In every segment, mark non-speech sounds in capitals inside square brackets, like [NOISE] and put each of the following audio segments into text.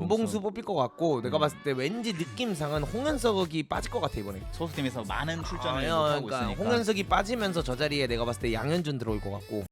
김봉수 뽑힐 것 같고 내가 음. 봤을 때 왠지 느낌상은 홍현석이 빠질 것 같아 이번에. 소속팀에서 많은 출전을 아, 하고 그러니까 있으니까. 홍현석이 빠지면서 저 자리에 내가 봤을 때 양현준 들어올 것 같고.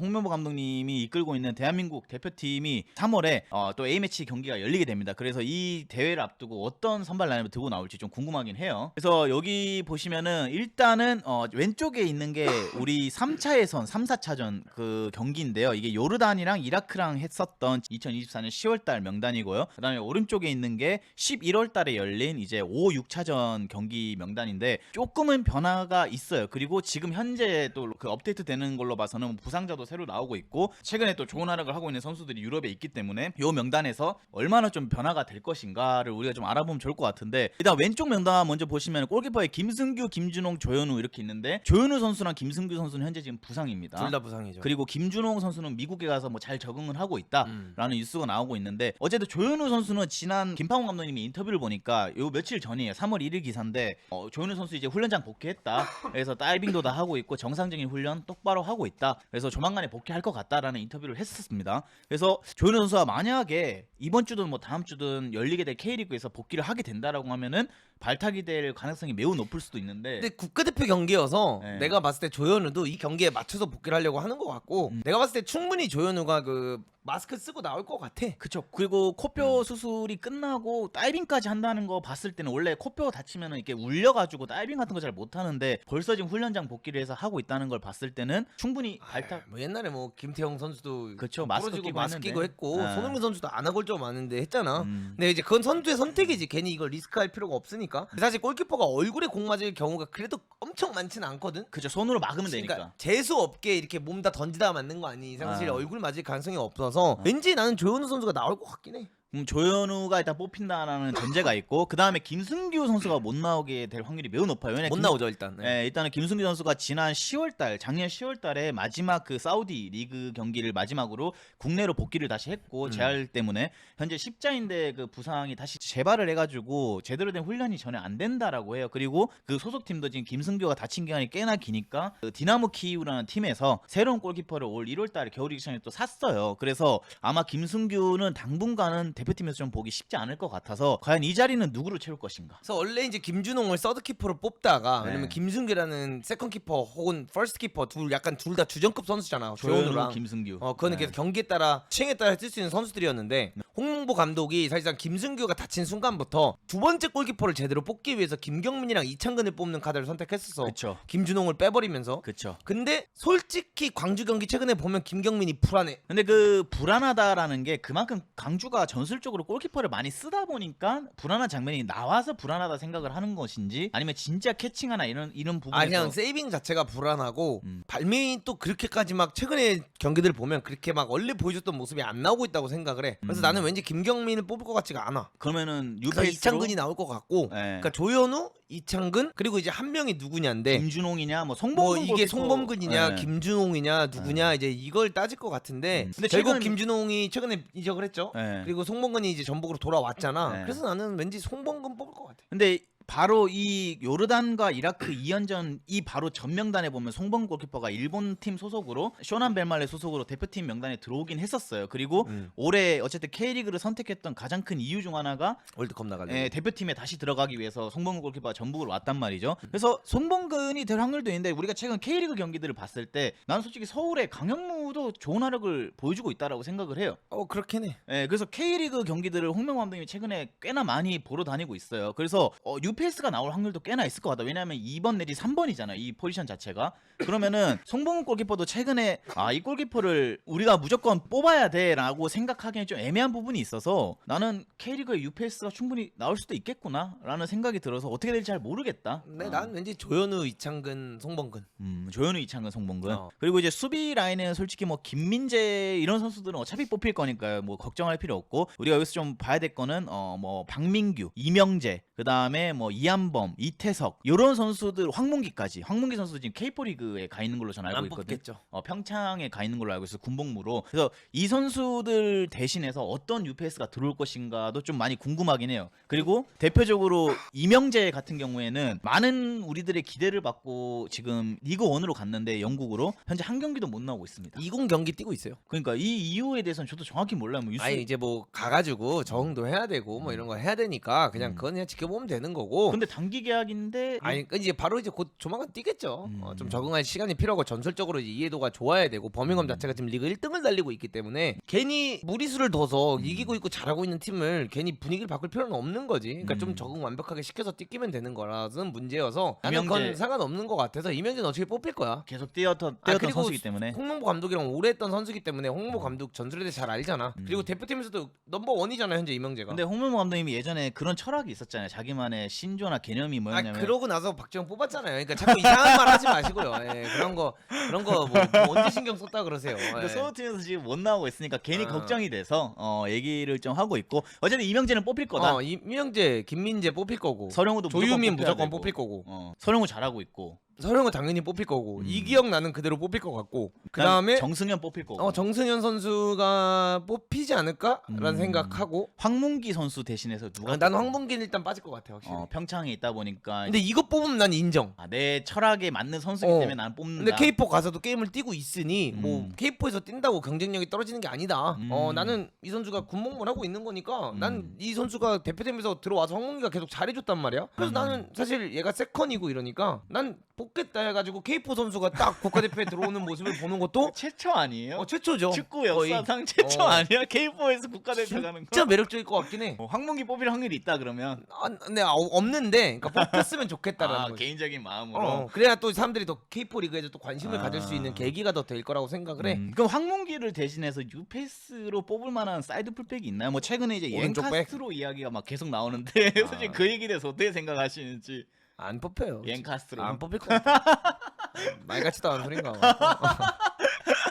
홍명보 감독님이 이끌고 있는 대한민국 대표팀이 3월에 어, 또 A매치 경기가 열리게 됩니다. 그래서 이 대회를 앞두고 어떤 선발 라인을 들고 나올지 좀 궁금하긴 해요. 그래서 여기 보시면은 일단은 어, 왼쪽에 있는 게 우리 3차 예선 3, 4차전 그 경기인데요. 이게 요르단이랑 이라크랑 했었던 2024년 10월 달 명단이고요. 그다음에 오른쪽에 있는 게 11월 달에 열린 이제 5, 6차전 경기 명단인데 조금은 변화가 있어요. 그리고 지금 현재 또 그 업데이트 되는 걸로 봐서는 부상자도 새로 나오고 있고 최근에 또 좋은 활약을 하고 있는 선수들이 유럽에 있기 때문에 요 명단에서 얼마나 좀 변화가 될 것인가를 우리가 좀 알아보면 좋을 것 같은데 일단 왼쪽 명단 먼저 보시면 골키퍼에 김승규, 김준홍, 조현우 이렇게 있는데 조현우 선수랑 김승규 선수는 현재 지금 부상입니다. 둘 다 부상이죠. 그리고 김준홍 선수는 미국에 가서 뭐 잘 적응을 하고 있다라는 음. 뉴스가 나오고 있는데 어쨌든 조현우 선수는 지난 김파원 감독님이 인터뷰를 보니까 요 며칠 전이에요. 3월 1일 기사인데 어, 조현우 선수 이제 훈련장 복귀했다. 그래서 다이빙도 다 하고 있고 정상적인 훈련 똑바로 하고 있다. 그래서 조만간 에 복귀할 것 같다라는 인터뷰를 했었습니다. 그래서 조현우 선수가 만약에 이번 주든 뭐 다음 주든 열리게 될 K리그에서 복귀를 하게 된다라고 하면은 발탁이 될 가능성이 매우 높을 수도 있는데 근데 국가대표 경기여서 네. 내가 봤을 때 조현우도 이 경기에 맞춰서 복귀를 하려고 하는 것 같고 음. 내가 봤을 때 충분히 조현우가 그 마스크 쓰고 나올 것 같아. 그쵸. 그리고 코뼈 수술이 끝나고 다이빙까지 한다는 거 봤을 때는 원래 코뼈 다치면은 이렇게 울려가지고 다이빙 같은 거 잘 못하는데 벌써 지금 훈련장 복귀를 해서 하고 있다는 걸 봤을 때는 충분히 발탁. 뭐 옛날에 뭐 김태형 선수도 그쵸, 마스크 부러지고 끼고 마스크 했는데. 끼고 했고 네. 손흥민 선수도 안 하고 좀 많은데 했잖아. 음. 근데 이제 그건 선수의 선택이지. 괜히 이걸 리스크할 필요가 없으니까. 사실 골키퍼가 얼굴에 공 맞을 경우가 그래도 엄청 많지는 않거든. 그죠. 손으로 막으면 되니까. 그러니까 재수 없게 이렇게 몸 다 던지다 맞는 거 아니 이상 사실 아. 얼굴 맞을 가능성이 없어서 왠지 나는 조현우 선수가 나올 것 같긴 해. 음, 조현우가 일단 뽑힌다라는 전제가 있고 그 다음에 김승규 선수가 못 나오게 될 확률이 매우 높아요. 왜냐 못 김- 나오죠 일단. 네. 예, 일단은 김승규 선수가 지난 10월달, 작년 10월달에 마지막 그 사우디 리그 경기를 마지막으로 국내로 복귀를 다시 했고 음. 재활 때문에 현재 십자인대 그 부상이 다시 재발을 해가지고 제대로 된 훈련이 전혀 안 된다라고 해요. 그리고 그 소속팀도 지금 김승규가 다친 기간이 꽤나 기니까 그 디나모 키이우라는 팀에서 새로운 골키퍼를 올 1월달에 겨울이기 전에 또 샀어요. 그래서 아마 김승규는 당분간은 대표팀에서 좀 보기 쉽지 않을 것 같아서 과연 이 자리는 누구로 채울 것인가? 그래서 원래 이제 김준홍을 서드 키퍼로 뽑다가 네. 왜냐면 김승규라는 세컨 키퍼 혹은 퍼스트 키퍼 둘 약간 둘 다 주전급 선수잖아. 조현우, 조현우랑. 김승규. 어, 그거는 네. 계속 경기에 따라 취행에 따라 쓸수 있는 선수들이었는데 홍명보 감독이 사실상 김승규가 다친 순간부터 두 번째 골키퍼를 제대로 뽑기 위해서 김경민이랑 이창근을 뽑는 카드를 선택했었어. 그쵸. 김준홍을 빼버리면서. 그쵸. 근데 솔직히 광주 경기 최근에 보면 김경민이 불안해. 근데 그 불안하다라는 게 그만큼 강주가 전술 적으로 골키퍼를 많이 쓰다 보니까 불안한 장면이 나와서 불안하다 생각을 하는 것인지 아니면 진짜 캐칭하나 이런 이런 부분에서 아 그냥 세이빙 자체가 불안하고 음. 발명이 또 그렇게까지 막 최근에 경기들 보면 그렇게 막 원래 보여줬던 모습이 안 나오고 있다고 생각을 해. 그래서 음. 나는 왠지 김경민을 뽑을 것 같지가 않아. 그러면은 그러니까 유페이스로 이창근이 나올 것 같고, 네. 그러니까 조현우, 이창근 그리고 이제 한 명이 누구냐인데 김준홍이냐 뭐 송범근 뭐 이게. 송범근이냐 네. 김준홍이냐 누구냐 이제 이걸 따질 것 같은데 음. 근데 결국 최근- 김준홍이 최근에 이적을 했죠. 네. 그리고 송 범근이 이제 전북으로 돌아왔잖아. 네. 그래서 나는 왠지 송범근 뽑을 것 같아. 근데 바로 이 요르단과 이라크 2연전 이 바로 전명단에 보면 송범 골키퍼가 일본 팀 소속으로 쇼난 벨말레 소속으로 대표팀 명단에 들어오긴 했었어요. 그리고 음. 올해 어쨌든 K리그를 선택했던 가장 큰 이유 중 하나가 월드컵 나가려고. 예, 대표팀에 다시 들어가기 위해서 송범근 골키퍼가 전북으로 왔단 말이죠. 그래서 송범근이 될 확률도 있는데 우리가 최근 K리그 경기들을 봤을 때 나는 솔직히 서울의 강영무도 좋은 활약을 보여주고 있다라고 생각을 해요. 어 그렇긴 해. 예, 그래서 K리그 경기들을 홍명 감독님이 최근에 꽤나 많이 보러 다니고 있어요. 그래서 어, UPS가 나올 확률도 꽤나 있을 것 같다. 왜냐하면 2번 내지 3번이잖아. 이 포지션 자체가. 그러면은 송범근 골키퍼도 최근에 아, 이 골키퍼를 우리가 무조건 뽑아야 돼라고 생각하기엔 좀 애매한 부분이 있어서 나는 K리그의 UPS가 충분히 나올 수도 있겠구나라는 생각이 들어서 어떻게 될지 잘 모르겠다. 근데 어. 난 왠지 조현우, 이창근, 송범근. 음, 조현우, 이창근, 송범근. 어. 그리고 이제 수비 라인은 솔직히 뭐 김민재 이런 선수들은 어차피 뽑힐 거니까요. 뭐 걱정할 필요 없고 우리가 여기서 좀 봐야 될 거는 어 뭐 박민규, 이명재, 그 다음에 뭐뭐 이한범, 이태석 이런 선수들 황문기까지 황문기 선수 지금 K4 리그에 가 있는 걸로 저는 알고 안 있거든요. 뽑겠죠. 어, 평창에 가 있는 걸로 알고 있어요. 군복무로. 그래서 이 선수들 대신해서 어떤 UPS가 들어올 것인가도 좀 많이 궁금하긴 해요. 그리고 대표적으로 이명재 같은 경우에는 많은 우리들의 기대를 받고 지금 리그 원으로 갔는데 영국으로 현재 한 경기도 못 나오고 있습니다. 20 경기 뛰고 있어요. 그러니까 이 이유에 대해서는 저도 정확히 몰라요. 뭐 뉴스 아니 이제 뭐 가가지고 적응도 해야 되고 뭐 이런 거 해야 되니까 그냥 음. 그건 그냥 지켜보면 되는 거고. 근데 단기 계약인데 아니 그 이제 바로 이제 곧 조만간 뛰겠죠. 음. 어, 좀 적응할 시간이 필요하고 전술적으로 이제 이해도가 좋아야 되고 버밍엄 음. 자체가 지금 리그 1등을 달리고 있기 때문에 괜히 무리수를 둬서 음. 이기고 있고 잘하고 있는 팀을 괜히 분위기를 바꿀 필요는 없는 거지. 그러니까 좀 음. 적응 완벽하게 시켜서 뛰기면 되는 거라서는 문제여서 나는 이명재- 그건 상관없는 것 같아서 이명재는 어차피 뽑힐 거야. 계속 뛰었던 아, 뛰었던 그리고 선수이기 때문에 홍명보 감독이랑 오래 했던 선수기 때문에 홍명보 감독 전술에 대해 잘 알잖아. 음. 그리고 대표팀에서도 넘버 원이잖아 현재 이명재가. 근데 홍명보 감독님이 예전에 그런 철학이 있었잖아요. 자기만의 신조나 개념이 아 뭐였냐면 그러고 나서 박지영 뽑았잖아요. 그러니까 자꾸 이상한 말 하지 마시고요. 예, 그런 거 그런 거뭐 언제 신경 썼다 그러세요. 예. 소호팀에서 지금 못 나오고 있으니까 괜히 아. 걱정이 돼서 어, 얘기를 좀 하고 있고 어쨌든 이명재는 뽑힐 거다. 어, 이명재, 김민재 뽑힐 거고 서령우도 조유민 뽑혀야 무조건 되고. 뽑힐 거고 어, 서령우 잘하고 있고 서령은 당연히 뽑힐 거고 음. 이기영 나는 그대로 뽑힐 것 같고 그 다음에 정승현 뽑힐 거고 어, 정승현 선수가 뽑히지 않을까라는 음. 생각하고 황문기 선수 대신해서 누가 아, 난 뽑을까? 황봉기는 일단 빠질 것 같아 확실히. 어, 평창에 있다 보니까 근데 이거 뽑으면 난 인정. 아, 내 철학에 맞는 선수이기 어. 때문에 나는 뽑는다. 근데 K4 가서도 게임을 뛰고 있으니 뭐 음. K4에서 뛴다고 경쟁력이 떨어지는 게 아니다. 음. 어 나는 이 선수가 군복무를 하고 있는 거니까 난 음. 이 선수가 대표팀에서 들어와서 황문기가 계속 잘해줬단 말이야. 그래서 음. 나는 사실 얘가 세컨이고 이러니까 난 뽑 겠다 해가지고 K4 선수가 딱 국가대표에 들어오는 모습을 보는 것도 최초 아니에요? 어, 최초죠. 축구 거의. 역사상 최초 어. 아니야? K4에서 국가대표 가는 거. 진짜 매력적일 것 같긴 해. 어, 황문기 뽑힐 확률이 있다 그러면 아, 네 아, 없는데 그러니까 뽑혔으면 좋겠다라는 아, 거지. 개인적인 마음으로. 어, 그래야 또 사람들이 더 K4 리그에서 또 관심을 아. 가질 수 있는 계기가 더 될 거라고 생각을 해. 음, 그럼 황문기를 대신해서 유페이스로 뽑을 만한 사이드 풀백이 있나요? 뭐 최근에 이제 오른쪽 백? 옌카스트로 이야기가 막 계속 나오는데 아. [LAUGHS] 사실 그 얘기에 대해서 어떻게 생각하시는지 안 뽑혀요. 옌카스트로 안 뽑힐 것 같아. 말 같지도 않은 소린가 봐.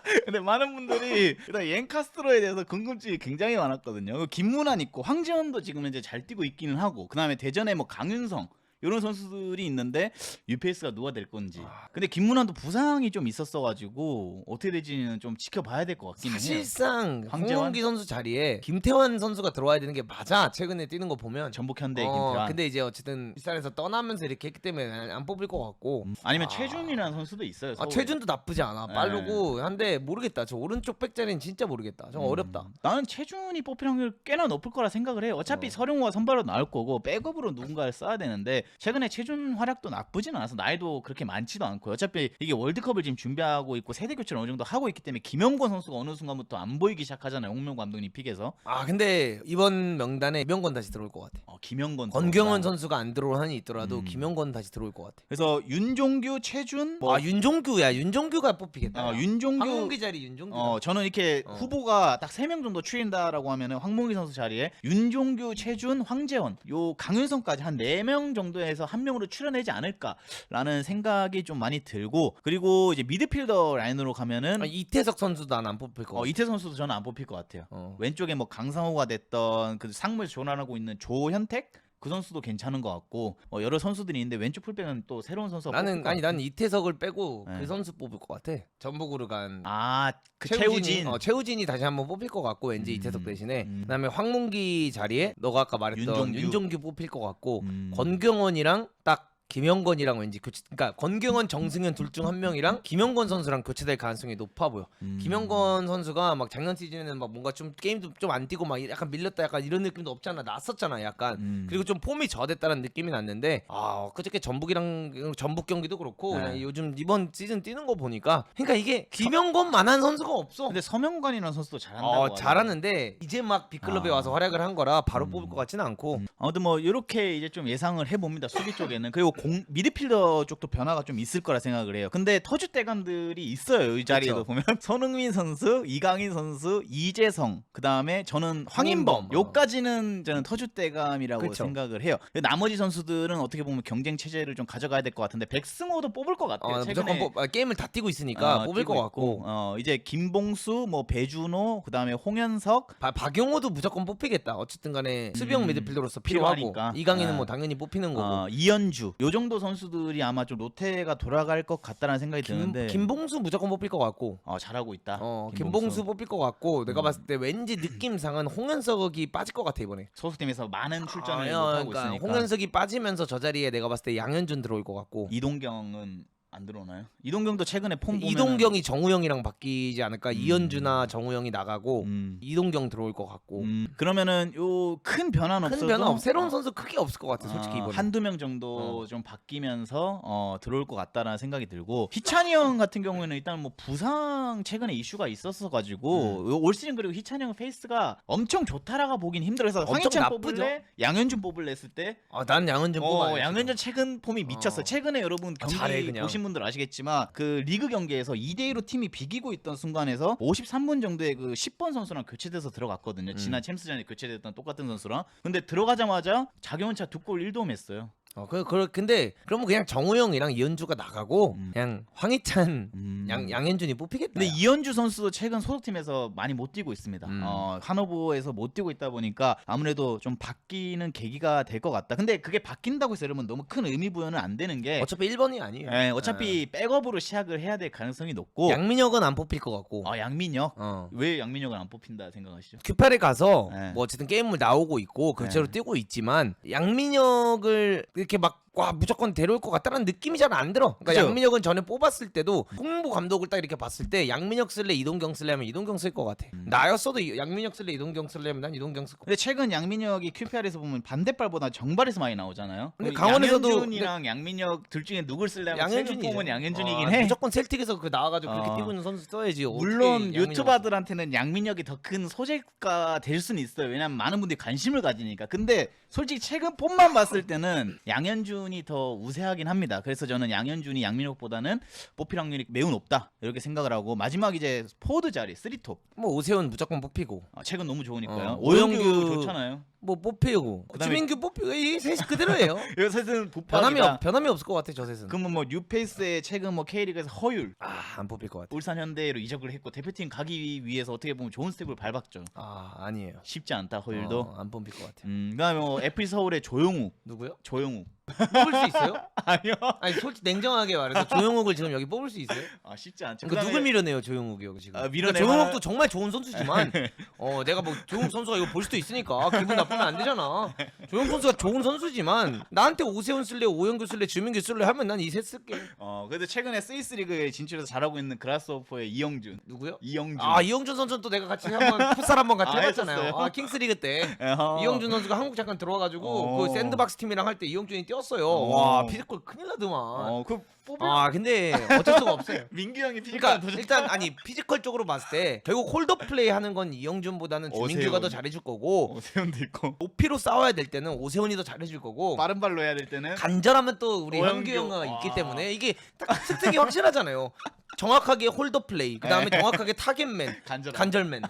[LAUGHS] 근데 많은 분들이 일단 옌카스트로에 대해서 궁금증이 굉장히 많았거든요 그 김문환 있고 황재원도 지금 현재 잘 뛰고 있기는 하고 그 다음에 대전에 뭐 강윤성 이런 선수들이 있는데 유페이스가 누가 될 건지 근데 김문환도 부상이 좀 있었어가지고 어떻게 될지는 좀 지켜봐야 될 것 같기는 해요 사실상 황재환? 홍문기 선수 자리에 김태환 선수가 들어와야 되는 게 맞아. 최근에 뛰는 거 보면. 전북 현대 어, 김태환 근데 이제 어쨌든 일산에서 떠나면서 이렇게 했기 때문에 안, 안 뽑힐 것 같고. 음, 아니면 아. 최준이라는 선수도 있어요 아, 서울에. 최준도 나쁘지 않아. 네. 빠르고 한데 모르겠다. 저 오른쪽 백 자리는 진짜 모르겠다. 좀 음, 어렵다. 나는 최준이 뽑힐 확률 꽤나 높을 거라 생각을 해요. 어차피 어. 서령우가 선발로 나올 거고 백업으로 누군가를 써야 되는데 최근에 최준 활약도 나쁘진 않아서 나이도 그렇게 많지도 않고 어차피 이게 월드컵을 지금 준비하고 있고 세대 교체를 어느 정도 하고 있기 때문에 김영권 선수가 어느 순간부터 안 보이기 시작하잖아요. 홍명 감독님 픽에서 아 근데 이번 명단에 김영건 다시 들어올 것 같아. 어, 김영권 권경원. 선수가 안 들어올 한이 있더라도 음. 김영건 다시 들어올 것 같아. 그래서 윤종규, 최준, 뭐 아 윤종규야. 윤종규가 뽑히겠다. 어, 윤종규 황문기 자리 윤종규. 어 저는 이렇게 어. 후보가 딱 세 명 정도 추린다라고 하면은 황문기 선수 자리에 윤종규, 최준, 황재원 요 강윤성까지 한 네 명 정도 에서 한 명으로 출연하지 않을까라는 생각이 좀 많이 들고 그리고 이제 미드필더 라인으로 가면은 아, 이태석 선수도 난안 뽑힐 것 어, 같아. 이태 선수도 저는 안 뽑힐 것 같아요. 어. 왼쪽에 뭐 강상호가 됐던 그 상무에서 조난하고 있는 조현택 그 선수도 괜찮은 것 같고 어, 여러 선수들이 있는데 왼쪽 풀백은 또 새로운 선수가 나는 것 아니. 나는 이태석을 빼고 네. 그 선수 뽑을 것 같아. 전북으로 간 아그 최우진이, 최우진 어, 최우진이 다시 한번 뽑힐 것 같고 왠지 음, 이태석 대신에 음. 그다음에 황문기 자리에 너가 아까 말했던 윤종규. 윤종규, 뽑힐 것 같고 음. 권경원이랑 딱 김영건이랑 왠지 교체 그러니까 권경원 정승현 둘 중 한 명이랑 김영건 선수랑 교체될 가능성이 높아 보여. 음. 김영건 선수가 막 작년 시즌에는 막 뭔가 좀 게임도 좀 안 뛰고 막 약간 밀렸다 약간 이런 느낌도 없잖아. 났었잖아 약간. 음. 그리고 좀 폼이 저하됐다는 느낌이 났는데 아 그저께 전북이랑 전북 경기도 그렇고 네. 그냥 요즘 이번 시즌 뛰는 거 보니까 그러니까 이게 김영건만한 선수가 없어. 근데 서명관이라는 선수도 잘한다고 어. 잘하는데 이제 막 빅클럽에 아. 와서 활약을 한 거라 바로 음. 뽑을 것 같지는 않고 음. 아무튼 뭐 이렇게 이제 좀 예상을 해봅니다 수비 쪽에는 그리고 공 미드필더 쪽도 변화가 좀 있을 거라 생각을 해요. 근데 터줏대감들이 있어요. 이 자리에도 그쵸. 보면 [LAUGHS] 손흥민 선수, 이강인 선수, 이재성, 그 다음에 저는 황인범. 황인범, 어. 요까지는 저는 터줏대감이라고. 생각을 해요. 나머지 선수들은 어떻게 보면 경쟁 체제를 좀 가져가야 될 것 같은데 백승호도 뽑을 것 같아요. 어, 최근에 무조건 뽑, 아, 게임을 다 뛰고 있으니까 어, 뽑을 뛰고 것 있고, 같고 어, 이제 김봉수, 뭐 배준호, 그 다음에 홍현석, 바, 박용호도 무조건 뽑히겠다. 어쨌든 간에 수비형 음, 미드필더로서 필요하고 필요하니까. 이강인은 네. 뭐 당연히 뽑히는 거고 어, 이현주 요 정도 선수들이 아마 좀 로테가 돌아갈 것 같다라는 생각이 김, 드는데 김봉수 무조건 뽑힐 것 같고 어, 잘하고 있다. 어, 김봉수 뽑힐 것 같고 내가 음. 봤을 때 왠지 느낌상은 홍현석이 빠질 것 같아 이번에. 소속팀에서 많은 출전을 아, 못 하고 그러니까 있으니까 홍현석이 빠지면서 저 자리에 내가 봤을 때 양현준 들어올 것 같고 이동경은 안 들어오나요? 이동경도 최근에 폼 보면 이동경이 정우영이랑 바뀌지 않을까? 음. 이현주나 정우영이 나가고 음. 이동경 들어올 것 같고 음. 그러면은 요 큰 변화는 큰 없어도 변화 없. 새로운 선수 크게 없을 것 같아 솔직히 어, 이번에. 한두 명 정도 어. 좀 바뀌면서 어, 들어올 것 같다라는 생각이 들고 희찬이 형 같은 경우에는 일단 뭐 부상 최근에 이슈가 있었어 음. 가지고 올 시즌 그리고 희찬이 형 페이스가 엄청 좋다라가 보긴 힘들어서 엄청 황희찬 나쁘죠. 뽑을래 양현준 뽑을래 했을 때 아, 난 양현준 어, 뽑아. 양현준 최근 폼이 미쳤어. 어. 최근에 여러분 경기 잘해, 그냥. 보신 분들 아시겠지만 그 리그 경기에서 2대 1로 팀이 비기고 있던 순간에서 53분 정도에 그 10번 선수랑 교체돼서 들어갔거든요. 음. 지난 챔스전에 교체됐던 똑같은 선수랑. 근데 들어가자마자 자기원차 두 골 1도움 했어요. 어, 그, 그, 근데 그러면 그냥 정우영이랑 이현주가 나가고 음. 그냥 황희찬, 음. 양 양현준이 뽑히겠다. 근데 이현주 선수도 최근 소속팀에서 많이 못 뛰고 있습니다. 음. 어, 하노버에서 못 뛰고 있다 보니까 아무래도 좀 바뀌는 계기가 될 것 같다. 근데 그게 바뀐다고 해서 여러분 너무 큰 의미 부여는 안 되는 게 어차피 1번이 아니에요. 예, 어차피 백업으로 시작을 해야 될 가능성이 높고 양민혁은 안 뽑힐 것 같고. 아 양민혁 어. 왜 양민혁을 안 뽑힌다 생각하시죠? 큐팔에 가서 네. 뭐 어쨌든 게임을 나오고 있고 교체로 네. 뛰고 있지만 양민혁을 이렇게 막 와 무조건 데려올 것 같다는 느낌이 잘 안 들어. 그러니까 그죠? 양민혁은 전에 뽑았을 때도 홍보 감독을 딱 이렇게 봤을 때 양민혁 쓸래 이동경 쓸래 하면 이동경 쓸 것 같아. 음. 나였어도 이- 양민혁 쓸래 이동경 쓸래 하면 난 이동경 쓸 것. 같아. 근데 최근 양민혁이 QPR에서 보면 반대발보다 정발에서 많이 나오잖아요. 근데 강원에서도- 양현준이랑 양민혁 둘 중에 누굴 쓸래 하면 최근 양현준이죠. 폼은 양현준이긴 아, 해. 무조건 셀틱에서 그 나와가지고 그렇게 어. 뛰고 있는 선수 써야지. 어떻게 물론 양민혁을 유튜버들한테는 양민혁이 더 큰 소재가 될 수는 있어요. 왜냐면 많은 분들이 관심을 가지니까. 근데 솔직히 최근 폼만 봤을 때는 양현준이 더 우세하긴 합니다. 그래서 저는 양현준이 양민혁보다는 뽑힐 확률이 매우 높다 이렇게 생각을 하고 마지막 이제 포워드 자리 3톱 뭐 오세훈 무조건 뽑히고 아, 최근 너무 좋으니까요. 어, 오영규 오영규 좋잖아요. 뭐 뽑히고 그다음에- 주민규 뽑히고 이 셋이 그대로예요. [LAUGHS] 요새는 변함이 부파기다. 없, 변함이 없을 것 같아 저 셋은. 그러면 뭐 뉴페이스의 최근 뭐 K리그에서 허율 아안 뽑힐 것 같아. 울산 현대로 이적을 했고 대표팀 가기 위해서 어떻게 보면 좋은 스텝을 밟았죠. 아 아니에요. 쉽지 않다 허율도. 어, 안 뽑힐 것 같아. 음, 그다음에 뭐 FC 서울의 조용욱, 누구요? 조용욱. 뽑을 수 있어요? [LAUGHS] 아니요. 아니 솔직히 냉정하게 말해서 조용욱을 지금 여기 뽑을 수 있어요? 아 쉽지 않죠. 그러니까 누굴 그다음에- 밀어내요 조용욱이 여기 지금? 아, 그러니까 밀어내면- 조용욱도 정말 좋은 선수지만 [LAUGHS] 어 내가 뭐 조용욱 선수가 이거 볼 수도 있으니까 기분 나쁘면 안 되잖아. 조용욱 선수가 좋은 선수지만 나한테 오세훈 쓸래, 오영규 쓸래, 주민규 쓸래 하면 난 이 셋 쓸게. 어, 그래도 최근에 스위스 리그에 진출해서 잘하고 있는 그라스오퍼의 이영준. 누구요? 이영준. 아 이영준 선수는 또 내가 같이 한번 풋살 한번 같이 [LAUGHS] 아, 해봤잖아요. 했었어요? 아 킹스리그 때. [LAUGHS] 어허. 이영준 선수가 한국 잠깐 들어와가지고 어. 그 샌드박스 팀이랑 할 때 이영준이 뛰었어요. 어. 와 피지컬 큰일 나더만. 어, 그 뽑을 아 근데 어쩔 수가 없어요. [LAUGHS] 민규 형이 피지컬 그러니까 더 좋다. 일단 아니 피지컬 쪽으로 봤을 때 결국 홀더 플레이 하는 건 이영준보다는 주민규가 오세훈. 더 잘해줄 거고 오세훈도 있고. [LAUGHS] 높이로 싸워야 될 때는 오세훈이 더 잘해줄 거고 빠른 발로 해야 될 때는 간절하면 또 우리 오영규. 현규 형가 있기 와. 때문에 이게 딱 특색이 확실하잖아요. 정확하게 홀더 플레이, 그 다음에 네. 정확하게 타겟맨, 간절. 간절맨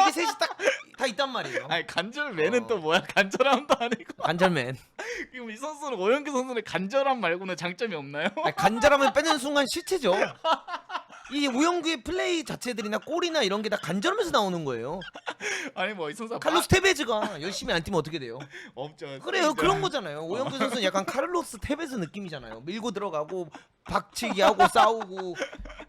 이게 셋이 딱 다 있단 말이에요. 아니 간절맨은 어. 또 뭐야? 간절함도 아니고. 간절맨. [LAUGHS] 그럼 이 선수는 오영규 선수는 간절함 말고는 장점이 없나요? 아니, 간절함을 빼는 순간 실체죠. [LAUGHS] 이 우영규의 플레이 자체들이나 골이나 이런 게 다 간절하면서 나오는 거예요. [LAUGHS] 아니 뭐 이 선수 칼로스 테베즈가 열심히 안 뛰면 어떻게 돼요? [LAUGHS] 없죠. 그래요 그런 거잖아요. 오영규 선수는 약간 [LAUGHS] 카를로스 테베즈 느낌이잖아요. 밀고 들어가고 박치기 하고 싸우고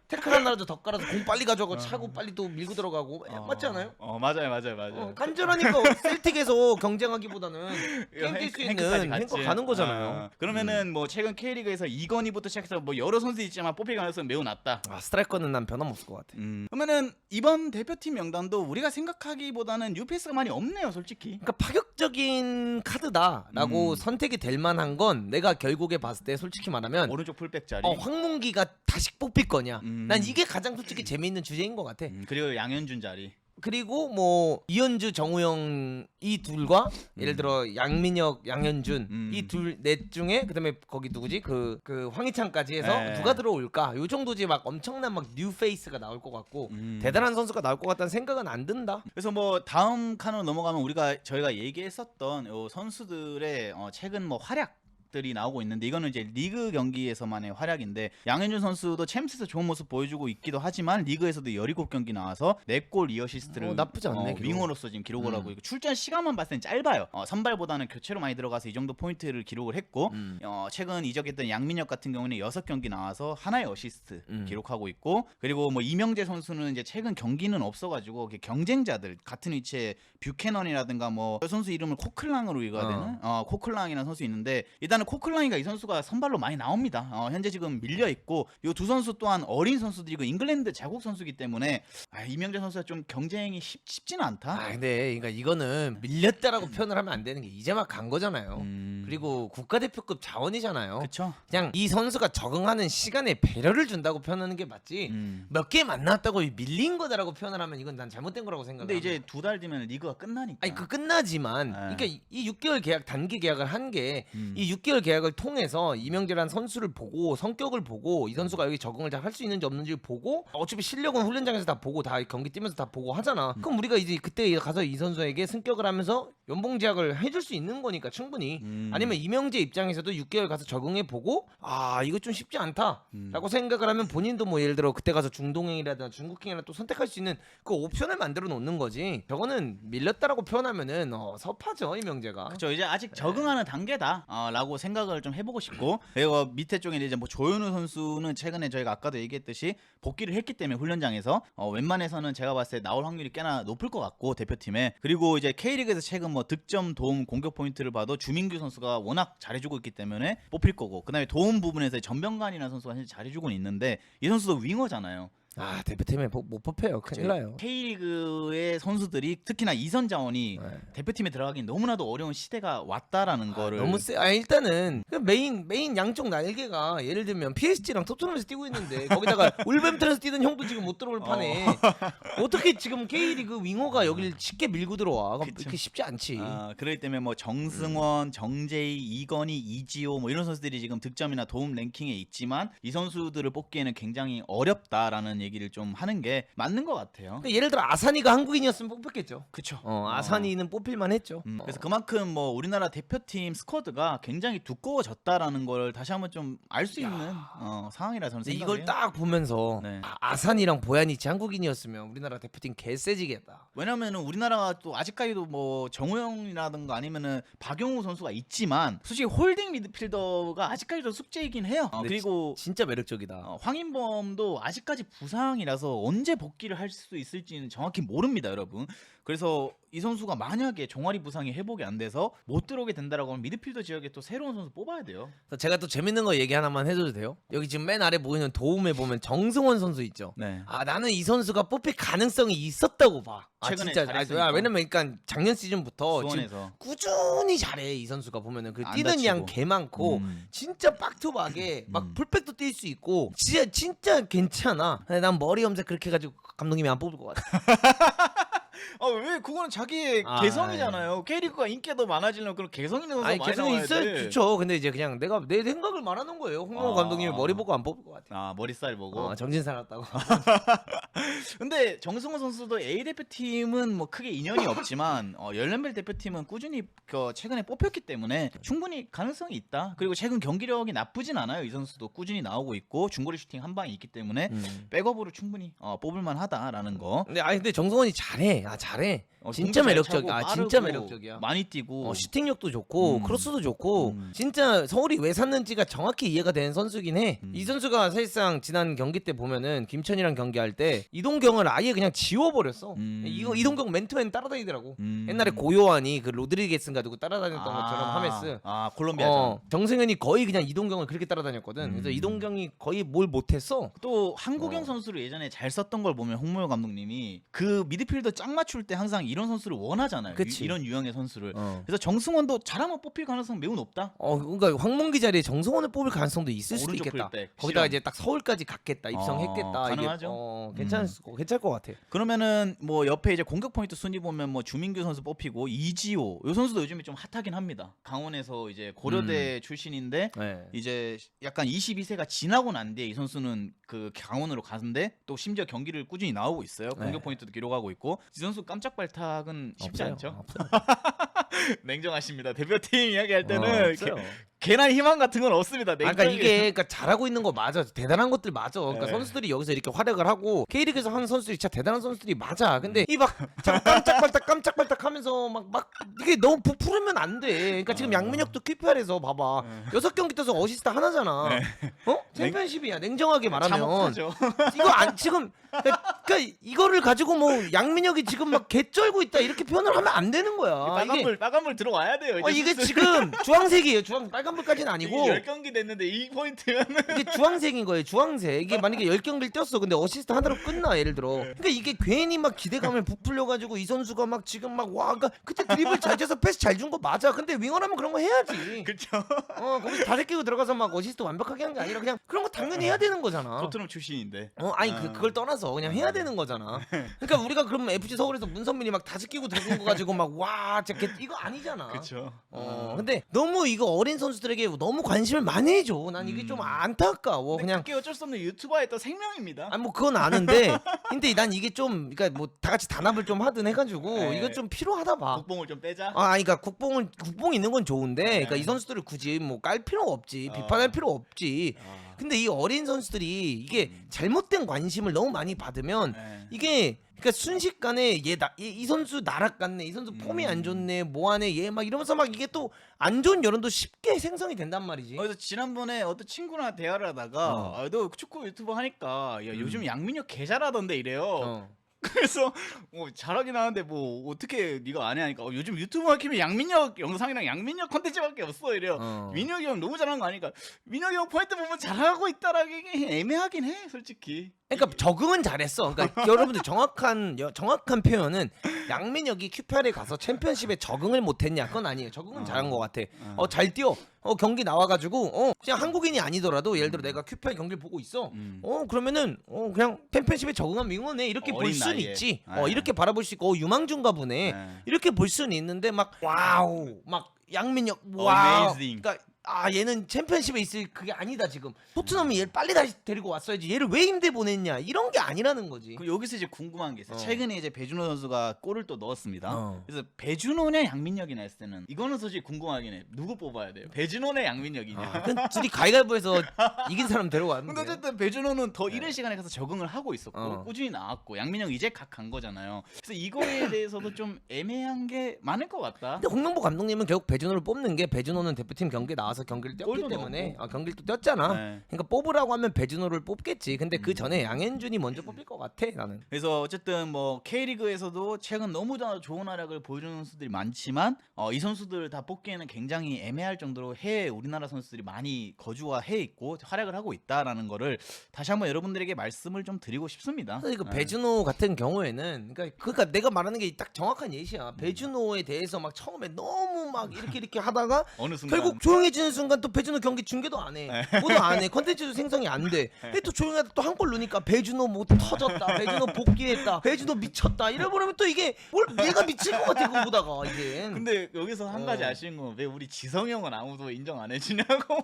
태클 하나라도 더 깔아서 공 빨리 가져가고 차고 빨리 또 밀고 들어가고 어. 맞지 않아요? 어 맞아요 맞아요 맞아요. 어, 간절하니까 [LAUGHS] 셀틱에서 경쟁하기보다는 이거 게임 뛸수 있는 갔지. 행거 가는 거잖아요. 아, 그러면은 뭐 최근 K리그에서 이건희부터 시작해서 뭐 여러 선수 있지만 뽑힐 가능성은 매우 낮다. 아 스트라이커는 난 변함없을 것 같아. 음. 그러면은 이번 대표팀 명단도 우리가 생각하기보다는 뉴페이스가 많이 없네요, 솔직히. 그러니까 파격적인 카드다라고 음. 선택이 될 만한 건 내가 결국에 봤을 때 솔직히 말하면 오른쪽 풀백 자리. 어, 황문기가 다시 뽑힐 거냐. 음. 난 이게 가장 솔직히 재미있는 주제인 것 같아. 음, 그리고 양현준 자리. 그리고 뭐 이현주 정우영 이 둘과 예를 들어 양민혁 양현준 음. 이 둘 넷 중에 그다음에 거기 누구지 그 그 황희찬까지 해서 네. 누가 들어올까 요 정도지 막 엄청난 막 뉴 페이스가 나올 것 같고 음. 대단한 선수가 나올 것 같다는 생각은 안 든다. 그래서 뭐 다음 칸으로 넘어가면 우리가 저희가 얘기했었던 요 선수들의 어 최근 뭐 활약 들이 나오고 있는데 이거는 이제 리그 경기에서만의 활약인데 양현준 선수도 챔스에서 좋은 모습 보여주고 있기도 하지만 리그에서도 17경기 나와서 4골 2어시스트를 어, 나쁘지 않네, 기록. 윙어로서 지금 기록을 음. 하고 있고 출전 시간만 봤을 땐 짧아요. 어, 선발보다는 교체로 많이 들어가서 이 정도 포인트를 기록을 했고 음. 어, 최근 이적했던 양민혁 같은 경우는 6경기 나와서 하나의 어시스트 음. 기록하고 있고 그리고 뭐 이명재 선수는 이제 최근 경기는 없어가지고 경쟁자들 같은 위치에 뷰캐넌이라든가 뭐저 선수 이름을 코클랑으로 읽어야 어. 되는 어, 코클랑이라는 선수 있는데 일단은 코클랑이가 이 선수가 선발로 많이 나옵니다. 어, 현재 지금 밀려 있고 이 두 선수 또한 어린 선수들이고 잉글랜드 자국 선수기 때문에 아, 이명재 선수가 좀 경쟁이 쉽, 쉽지는 않다. 아 근데 그러니까 이거는 밀렸다라고 표현을 하면 안 되는 게 이제 막 간 거잖아요. 음. 그리고 국가대표급 자원이잖아요. 그쵸? 그냥 이 선수가 적응하는 시간에 배려를 준다고 표현하는 게 맞지. 음. 몇개 만났다고 밀린 거다라고 표현을 하면 이건 난 잘못된 거라고 생각해. 근데 이제 두 달 뒤면 리그가 끝나니까. 아니 그 끝나지만 네. 그러니까 이- 이 6개월 계약 단기 계약을 한 게이 음. 6개월 계약을 통해서 이명재란 선수를 보고 성격을 보고 이 선수가 여기 적응을 잘 할 수 있는지 없는지 보고 어차피 실력은 훈련장에서 다 보고 다 경기 뛰면서 다 보고 하잖아. 음. 그럼 우리가 이제 그때 가서 이 선수에게 승격을 하면서 연봉 제약을 해줄 수 있는 거니까 충분히. 음. 아니면 이명재 입장에서도 6개월 가서 적응해 보고 아 이거 좀 쉽지 않다라고 음. 생각을 하면 본인도 뭐 예를 들어 그때 가서 중동행이라든가 중국행이나 또 선택할 수 있는 그 옵션을 만들어 놓는 거지 저거는 밀렸다라고 표현하면은 어, 섭하죠 이명재가 그렇죠. 이제 아직 네. 적응하는 단계다라고 생각을 좀 해보고 싶고 그리고 밑에 쪽에 이제 뭐 조현우 선수는 최근에 저희가 아까도 얘기했듯이 복귀를 했기 때문에 훈련장에서 어, 웬만해서는 제가 봤을 때 나올 확률이 꽤나 높을 것 같고 대표팀에 그리고 이제 K리그에서 최근 뭐 득점, 도움, 공격 포인트를 봐도 주민규 선수가 워낙 잘해주고 있기 때문에 뽑힐 거고 그다음에 도움 부분에서 전병관이라는 선수가 현재 잘해주고는 있는데 이 선수도 윙어잖아요. 아 대표팀에 못, 못 뽑혀요 큰일 나요 K리그의 선수들이 특히나 이선 자원이 네. 대표팀에 들어가긴 너무나도 어려운 시대가 왔다라는 거를 너무 세. 아 일단은 그 메인 메인 양쪽 날개가 예를 들면 PSG랑 토트넘에서 뛰고 있는데 거기다가 [LAUGHS] 울버햄튼에서 뛰는 형도 지금 못 들어올 판에 어 떻게 지금 K리그 윙어가 여기를 쉽게 밀고 들어와? 그럼 그쵸. 이렇게 쉽지 않지. 아, 그렇기 때문에 뭐 정승원, 정재희, 이건희, 이지호 뭐 이런 선수들이 지금 득점이나 도움 랭킹에 있지만 이 선수들을 뽑기에는 굉장히 어렵다라는 얘기를 좀 하는 게 맞는 것 같아요. 근데 예를 들어 아산이가 한국인이었으면 뽑혔겠죠. 그쵸. 어, 아산이는 뽑힐만 했죠. 음, 어. 그래서 그만큼 뭐 우리나라 대표팀 스쿼드가 굉장히 두꺼워졌다라는 걸 다시 한번 좀 알 수 있는 어, 상황이라 저는 근데 생각해요. 이걸 딱 보면서 네. 아, 아산이랑 보야니치 한국인이었으면 우리나라 대표팀 개세지겠다. 왜냐면은 우리나라가 또 아직까지도 뭐 정우영이라든가 아니면은 박용우 선수가 있지만 솔직히 홀딩 미드필더가 아직까지도 숙제이긴 해요. 어, 근데 그리고 진짜 매력적이다. 어, 황인범도 아직까지 부상 이라서 언제 복귀를 할 수 있을지는 정확히 모릅니다, 여러분. 그래서 이 선수가 만약에 종아리 부상이 회복이 안 돼서 못 들어오게 된다라고 하면 미드필더 지역에 또 새로운 선수 뽑아야 돼요. 그래서 제가 또 재밌는 거 얘기 하나만 해줘도 돼요? 여기 지금 맨 아래 보이는 도움에 보면 정승원 선수 있죠. 네. 아 나는 이 선수가 뽑힐 가능성이 있었다고 봐. 아 최근에 진짜 아, 잘했으니까. 왜냐면 그러니까 작년 시즌부터 지금 수원에서 꾸준히 잘해 이 선수가 보면은 그 안 뛰는 다치고. 양개 많고 음. 진짜 빡투박에 막 음. 풀백도 뛸 수 있고 진짜 진짜 괜찮아. 근데 난 머리 염색 그렇게 해가지고 감독님이 안 뽑을 것 같아. [LAUGHS] [LAUGHS] 아 왜 그거는 자기의 아, 개성이잖아요. K리그가 인기가 더 많아지려면 그런 개성 있는 선수 아니 많이 개성이 나와야 있어야 돼. 좋죠. 근데 이제 그냥 내가 내 생각을 말하는 거예요. 홍명호 아. 감독님이 머리 보고 안 뽑을 것 같아. 아 머리 스타일 보고. 어, 정신 사납다고. [LAUGHS] 근데 정승호 선수도 A 대표팀은 뭐 크게 인연이 [LAUGHS] 없지만 어, 열연벨 대표팀은 꾸준히 그 최근에 뽑혔기 때문에 충분히 가능성이 있다. 그리고 최근 경기력이 나쁘진 않아요. 이 선수도 꾸준히 나오고 있고 중거리 슈팅 한 방이 있기 때문에 음. 백업으로 충분히 어, 뽑을 만하다라는 거. 근데 아니 근데 정성원이 잘해. 아 잘해. 어, 진짜 공도 잘 매력적. 차고 아 진짜 빠르고 매력적이야. 많이 뛰고. 어, 슈팅력도 좋고 음. 크로스도 좋고 음. 진짜 서울이 왜 샀는지가 정확히 이해가 되는 선수긴 해. 음. 이 선수가 사실상 지난 경기 때 보면은 김천이랑 경기할 때 이동경을 아예 그냥 지워버렸어. 음. 이거 이동경 맨투맨 따라다니더라고. 음. 옛날에 고요한이 그 로드리게스인가 누구 따라다녔던 아, 것처럼 하메스. 아 콜롬비아전. 어, 정승현이 거의 그냥 이동경을 그렇게 따라다녔거든. 그래서 음. 이동경이 거의 뭘 못했어. 또 한국영 어. 선수를 예전에 잘 썼던 걸 보면 홍모요 감독님이 그 미드필더 짝 맞출 때 항상 이런 선수를 원하잖아요. 그치. 유- 이런 유형의 선수를. 어. 그래서 정승원도 잘하면 뽑힐 가능성 매우 높다. 어, 그러니까 황문기 자리에 정성원을 뽑을 가능성도 있을 수도 오른쪽 있겠다. 풀백, 거기다가 실험. 이제 딱 서울까지 갔겠다, 입성했겠다. 어, 가능하죠. 어, 괜찮을 수, 괜찮을 것 같아. 그러면은 뭐 옆에 이제 공격 포인트 순위 보면 뭐 주민규 선수 뽑히고 이지호 이 선수도 요즘에 좀 핫하긴 합니다. 강원에서 이제 고려대 출신인데 네. 이제 약간 22세가 지나고 난 뒤에 이 선수는 그 강원으로 가는데 또 심지어 경기를 꾸준히 나오고 있어요. 공격 네. 포인트도 기록하고 있고 이 선수 깜짝 발탁은 쉽지 없어요. 않죠. [LAUGHS] 냉정하십니다. 대표팀 이야기할 때는 어, 이렇게 없어요. 괜한 희망 같은 건 없습니다. 아, 그러니까. 이게 그러니까 잘하고 있는 거 맞아 대단한 것들 맞아 그러니까 네. 선수들이 여기서 이렇게 활약을 하고 K리그에서 하는 선수들이 진짜 대단한 선수들이 맞아 근데 음. 이막 깜짝발딱 깜짝발딱하면서 막 막 이게 너무 부풀으면 안 돼 그러니까 지금 어. 양민혁도 QPR에서 봐봐 네. 여섯 경기 떠서 어시스트 하나잖아 어 챔피언십이야 냉정하게 말하면 참혹하죠. 이거 안 지금 그러니까, 그러니까 이거를 가지고 뭐 양민혁이 지금 막 개쩔고 있다 이렇게 표현을 하면 안 되는 거야 빨간불 이게 빨간불 들어와야 돼요. 어, 이게 지금 주황색이에요 주황 빨간 불까지는 아니고 열 경기 됐는데 이 포인트면은 이게 주황색인 거예요. 주황색. 이게 [LAUGHS] 만약에 10경기를 뛰었어. 근데 어시스트 하나로 끝나. 예를 들어. 그러니까 이게 괜히 막 기대감을 부풀려 가지고 이 선수가 막 지금 막 와, 그러니까 그때 드리블 잘 쳐서 패스 잘 준 거 맞아. 근데 윙어라면 그런 거 해야지. [LAUGHS] 그렇죠. 어, 거기서 다섯 끼고 들어가서 막 어시스트 완벽하게 한 게 아니라 그냥 그런 거 당연히 해야 되는 거잖아. 토트넘 출신인데. 어, 아니 그 아. 그걸 떠나서 그냥 해야 되는 거잖아. [LAUGHS] 그러니까 우리가 그러면 FC 서울에서 문선민이 막 끼고 들어온 거 가지고 막 와, 진짜 개- 이거 아니잖아. 그렇죠. 어, 근데 너무 이거 어린 선수 들에게 너무 관심을 많이 해줘. 난 이게 좀 음. 안타까워. 그냥 그게 어쩔 수 없는 유튜버의 또 생명입니다. 아뭐 그건 아는데 [LAUGHS] 근데 난 이게 좀 그러니까 뭐 다 같이 단합을 좀 하든 해가지고 네. 이거 좀 필요하다 봐. 국뽕을 좀 빼자. 아, 아니, 그러니까 국뽕은 국뽕 있는 건 좋은데, 그러니까 네. 이 선수들을 굳이 뭐 깔 필요 없지, 어. 비판할 필요 없지. 아, 근데 이 어린 선수들이 이게 음. 잘못된 관심을 너무 많이 받으면 네. 이게 그러니까 순식간에 얘 나 이 선수 나락 같네, 이 선수 폼이 안 음. 좋네, 뭐하네, 얘 막 이러면서 막 이게 또 안 좋은 여론도 쉽게 생성이 된단 말이지. 어, 그래서 지난번에 어떤 친구랑 대화를 하다가 어. 아, 너 축구 유튜버 하니까 야 음. 요즘 양민혁 개 잘하던데 이래요. 어. [LAUGHS] 그래서 뭐 잘하긴 하는데 뭐 어떻게 네가 안 해 하니까 어, 요즘 유튜브 키면 양민혁 영상이랑 양민혁 컨텐츠밖에 없어 이래요. 어. 민혁이 형 너무 잘하는 거 아니까 민혁이 형 포인트 보면 잘하고 있다라기 애매하긴 해 솔직히. 그러니까 적응은 잘했어. 그러니까 [LAUGHS] 여러분들 정확한 여- 정확한 표현은 양민혁이 QPR에 가서 챔피언십에 적응을 못했냐? 그건 아니에요. 적응은 어. 잘한 것 같아. 어. 어잘 뛰어. 어 경기 나와가지고 어 그냥 한국인이 아니더라도 예를 들어 내가 QPR 경기를 보고 있어. 음. 어 그러면은 어 그냥 챔피언십에 적응한 민원네 이렇게 볼 어린 수는 나이에. 있지. 네. 어 이렇게 바라볼 수 있고 어, 유망준가 보네. 네. 이렇게 볼 수는 있는데 막 와우 막 양민혁 와우. Amazing. 그러니까 아 얘는 챔피언십에 있을 그게 아니다 지금. 토트넘이 얘를 빨리 다시 데리고 왔어야지. 얘를 왜 임대 보냈냐 이런 게 아니라는 거지. 그 여기서 이제 궁금한 게 있어요. 어. 최근에 이제 배준호 선수가 골을 또 넣었습니다. 어. 그래서 배준호냐 양민혁이냐 했을 때는 이거는 솔직히 궁금하긴 해. 누구 뽑아야 돼요? 배준호냐 양민혁이냐? 아, 그건 둘이 가위가위보에서 [LAUGHS] 이긴 사람 데려가는 근데. 어쨌든 배준호는 더 네. 이른 시간에 가서 적응을 하고 있었고 어. 꾸준히 나왔고 양민혁 이제 각 간 거잖아요. 그래서 이거에 [LAUGHS] 대해서도 좀 애매한 게 많을 것 같다. 근데 홍명보 감독님은 결국 배준호를 뽑는 게 배준호는 대표팀 경기에 나와서 경기를 뛰었기 때문에. 아, 경기를 또 뛰었잖아. 네. 그러니까 뽑으라고 하면 배준호를 뽑겠지. 근데 그 음. 전에 양현준이 먼저 뽑힐 것 같아 나는. 그래서 어쨌든 뭐 K리그에서도 최근 너무 다 좋은 활약을 보여주는 선수들이 많지만 어, 이 선수들 다 뽑기에는 굉장히 애매할 정도로 해외 우리나라 선수들이 많이 거주와 해 있고 활약을 하고 있다라는 거를 다시 한번 여러분들에게 말씀을 좀 드리고 싶습니다. 사실 그 네. 배준호 같은 경우에는 그러니까 그러니까 내가 말하는 게 딱 정확한 예시야. 배준호에 대해서 막 처음에 너무 막 이렇게 이렇게 하다가 [LAUGHS] 어느 순간 결국 조용해지는 순간 또 배준호 경기 중계도 안 해. 뭐도 안 해. 컨텐츠도 생성이 안 돼. 근데 또 조용하다 또 한 골 넣으니까 배준호 뭐 터졌다. 배준호 복귀했다. 배준호 미쳤다. 이래버리면 또 이게 뭘 얘가 미칠 것 같아 그거 보다가 이게. 근데 여기서 한 가지 어. 아쉬운 건 왜 우리 지성 형은 아무도 인정 안 해주냐고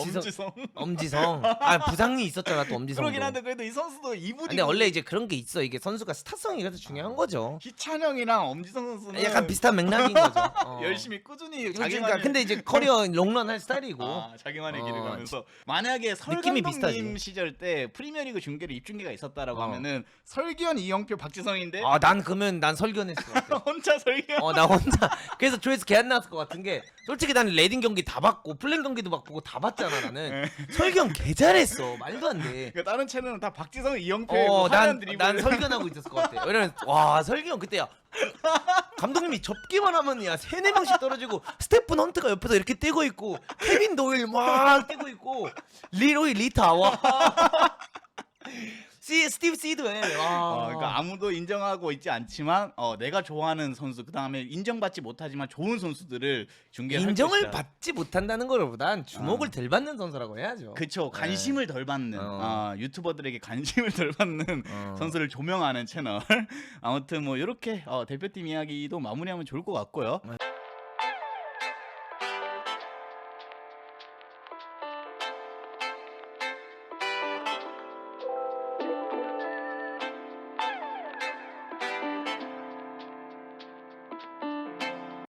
엄지성 엄지성. 아 부상이 있었잖아 또 엄지성. 그러긴 한데 그래도 이 선수도 이분이 근데 원래 이제 그런 게 있어. 이게 선수가 스타성이 그래서 중요한 거죠. 희찬형이랑 엄지성 선수는 약간 비슷한 맥락인 거죠. [LAUGHS] 어. 열심히 꾸준히 그러니까 근데 이제 커리어 롱런 할 스타일이고. 아, 자기만의 어, 길을 가면서 만약에 설감독님 비슷하지. 시절 때 프리미어리그 중계를 입중계가 있었다라고 어. 하면은 설기현, 이영표, 박지성인데 아 난 그러면 난 설견했을 것 같아. [LAUGHS] 혼자 설기현 어 나 혼자 그래서 조회수 개 안 나왔을 것 같은 게 솔직히 나는 레딩 경기 다 봤고 플랜 경기도 막 보고 다 봤잖아 나는 설경 개 잘했어. 말도 안 돼. 그러니까 다른 채널은 다 박지성, 이영표의 뭐 어난 화려한 드리블 난 설견하고 있었을 것 같아. 왜냐면 와 설경 그때야. 감독님이 접기만 하면 야 세네 명씩 떨어지고 스테픈 헌트가 옆에서 이렇게 뛰고 있고 케빈 도일 막 뛰고 있고 리로이 리타 와 시 스티브 시드웰. 와. 어, 그러니까 아무도 인정하고 있지 않지만 어, 내가 좋아하는 선수 그 다음에 인정받지 못하지만 좋은 선수들을 중계할 인정을 것이다. 받지 못한다는 것보단 주목을 덜 받는 선수라고 해야죠. 그쵸 관심을 덜 받는 어. 아, 유튜버들에게 관심을 [LAUGHS] 덜 받는 어. 선수를 조명하는 채널 [LAUGHS] 아무튼 뭐 이렇게 어, 대표팀 이야기도 마무리하면 좋을 것 같고요.